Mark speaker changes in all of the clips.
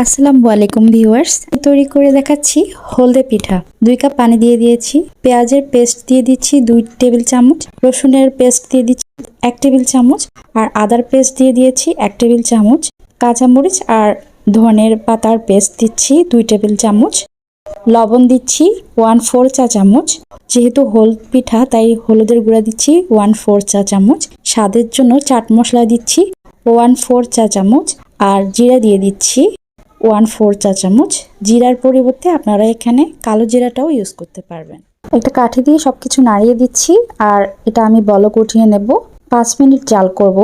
Speaker 1: আসসালামু আলাইকুম ভিউয়ার্স। তৈরি করে দেখাচ্ছি হলদে পিঠা। দুই কাপ পানি দিয়ে দিয়েছি। পেঁয়াজের পেস্ট দিয়ে দিচ্ছি দুই টেবিল চামচ। রসুনের পেস্ট দিয়ে দিচ্ছি এক টেবিল চামচ। আর আদার পেস্ট দিয়ে দিয়েছি এক টেবিল চামচ। কাঁচামরিচ আর ধনের পাতার পেস্ট দিচ্ছি দুই টেবিল চামচ। লবণ দিচ্ছি ওয়ান ফোর চা চামচ। যেহেতু হলুদ পিঠা, তাই হলুদের গুঁড়া দিচ্ছি ওয়ান ফোর চা চামচ। স্বাদের জন্য চাট মশলা দিচ্ছি ওয়ান ফোর চা চামচ। আর জিরা দিয়ে দিচ্ছি ওয়ান ফোর চা চামচ। জিরার পরিবর্তে আপনারা এখানে কালো জিরাটাও ইউজ করতে পারবেন। একটা কাঠি দিয়ে সব কিছু নাড়িয়ে দিচ্ছি আর এটা আমি বলক উঠিয়ে নেব। পাঁচ মিনিট জাল করব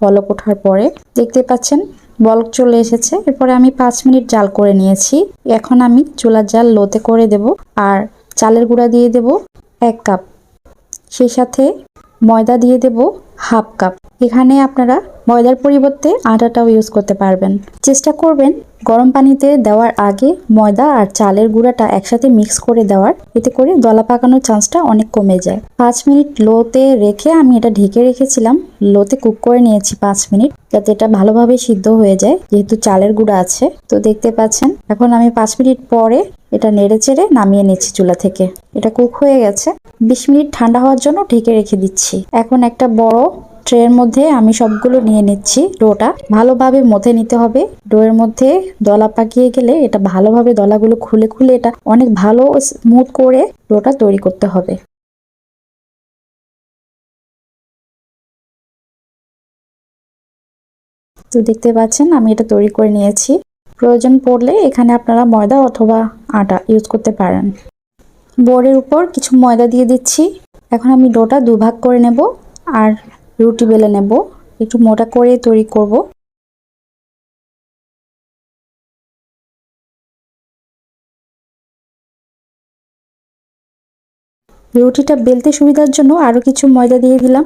Speaker 1: বলক ওঠার পরে। দেখতে পাচ্ছেন, বলক চলে এসেছে। এরপরে আমি পাঁচ মিনিট জাল করে নিয়েছি। এখন আমি চুলার জাল লোতে করে দেব আর চালের গুঁড়া দিয়ে দেব এক কাপ। সেই সাথে ময়দা দিয়ে দেব হাফ কাপ। এখানে আপনারা ময়দার পরিবর্তে আটাটাও ইউজ করতে পারবেন। চেষ্টা করবেন গরম পানিতে দেওয়ার আগে ময়দা আর চালের গুঁড়াটা একসাথে মিক্স করে দেওয়ার। এতে করে দলা পাকানোর চান্সটা অনেক কমে যায়। পাঁচ মিনিট লোতে রেখে আমি এটা ঢেকে রেখেছিলাম। লোতে কুক করে নিয়েছি পাঁচ মিনিট যাতে এটা ভালোভাবে সিদ্ধ হয়ে যায়, যেহেতু চালের গুঁড়া আছে। তো দেখতে পাচ্ছেন, এখন আমি পাঁচ মিনিট পরে এটা নেড়ে চেড়ে নামিয়ে নিচ্ছি চুলা থেকে। এটা কুক হয়ে গেছে। বিশ মিনিট ঠান্ডা হওয়ার জন্য ঢেকে রেখে দিচ্ছি। এখন একটা বড় ট্রের মধ্যে আমি সবগুলো নিয়ে নিচ্ছি ডোটা। ভালোভাবে মথে নিতে হবে। ডোয়ের মধ্যে দলা পাকিয়ে গেলে এটা ভালোভাবে দলাগুলো খুলে খুলে এটা অনেক ভালো স্মুথ করে ডোটা তৈরি করতে হবে। তো দেখতে পাচ্ছেন আমি এটা তৈরি করে নিয়েছি। প্রয়োজন পড়লে এখানে আপনারা ময়দা অথবা আটা ইউজ করতে পারেন। বোর্ডের উপর কিছু ময়দা দিয়ে দিচ্ছি। এখন আমি ডোটা দুভাগ করে নেব। আর রুটি বেলে নেব। একটু মোটা করে তৈরি করব। রুটিটা বেলতে সুবিধার জন্য আরও কিছু ময়দা দিয়ে দিলাম।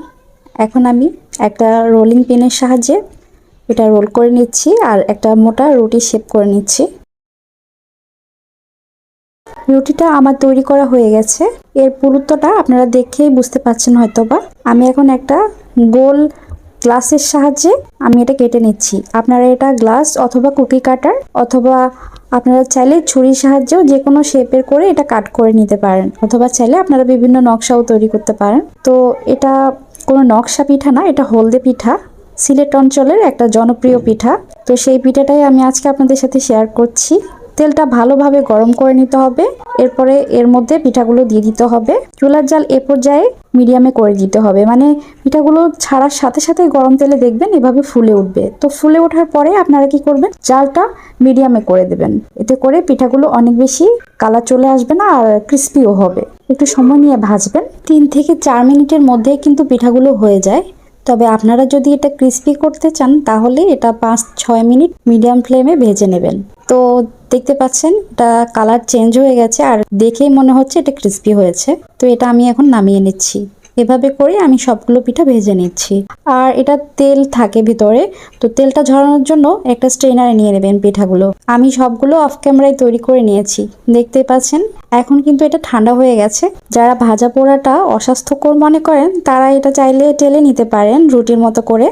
Speaker 1: এখন আমি একটা রোলিং পেনের সাহায্যে এটা রোল করে নিচ্ছি আর একটা মোটা রুটি শেপ করে নিচ্ছি। রুটিটা আমার তৈরি করা হয়ে গেছে। এর পুরুত্বটা আপনারা দেখেই বুঝতে পারছেন হয়তো বা আমি এখন একটা গোল গ্লাসের সাহায্যে আমি এটা কেটে নিচ্ছি। আপনারা এটা গ্লাস অথবা কুকি কাটার অথবা আপনারা চাইলে ছুরির সাহায্যেও যে কোনো শেপের করে এটা কাট করে নিতে পারেন অথবা চাইলে আপনারা বিভিন্ন নকশাও তৈরি করতে পারেন। তো এটা কোনো নকশা পিঠা না, এটা হলদে পিঠা। সিলেট অঞ্চলের একটা জনপ্রিয় পিঠা। তো সেই পিঠাটাই আমি আজকে আপনাদের সাথে শেয়ার করছি। তেলটা ভালোভাবে গরম করে নিতে হবে। এরপরে এর মধ্যে পিঠাগুলো দিয়ে দিতে হবে। চুলার জাল এ পর্যায়ে মিডিয়ামে করে দিতে হবে। মানে পিঠাগুলো ছাড়ার সাথে সাথে গরম তেলে দেখবেন এভাবে ফুলে উঠবে। তো ফুলে ওঠার পরে আপনারা কি করবেন? জালটা মিডিয়ামে করে দেবেন। এতে করে পিঠাগুলো অনেক বেশি কালার চলে আসবে না আর ক্রিস্পিও হবে। একটু সময় নিয়ে ভাজবেন। তিন থেকে চার মিনিটের মধ্যে কিন্তু পিঠাগুলো হয়ে যায়। তবে আপনারা যদি এটা ক্রিস্পি করতে চান, তাহলে এটা পাঁচ ছয় মিনিট মিডিয়াম ফ্লেমে ভেজে নেবেন। তো দেখতে পাচ্ছেন, এটা কালার চেঞ্জ হয়ে গেছে আর দেখেই মনে হচ্ছে এটা ক্রিস্পি হয়েছে। তো এটা আমি এখন নামিয়ে নিচ্ছি। এভাবে করে আমি সবগুলো পিঠা ভেজে নিচ্ছি। আর এটা তেল থাকে ভিতরে, তো তেলটা ঝরানোর জন্য একটা স্ট্রেনারে নিয়ে নেবেন পিঠাগুলো। আমি সবগুলো অফ ক্যামেরায় তৈরি করে নিয়েছি। দেখতে পাচ্ছেন, এখন কিন্তু এটা ঠান্ডা হয়ে গেছে। যারা ভাজা পোড়াটা অস্বাস্থ্যকর মনে করেন, তারা এটা চাইলে টেলে নিতে পারেন রুটির মতো করে।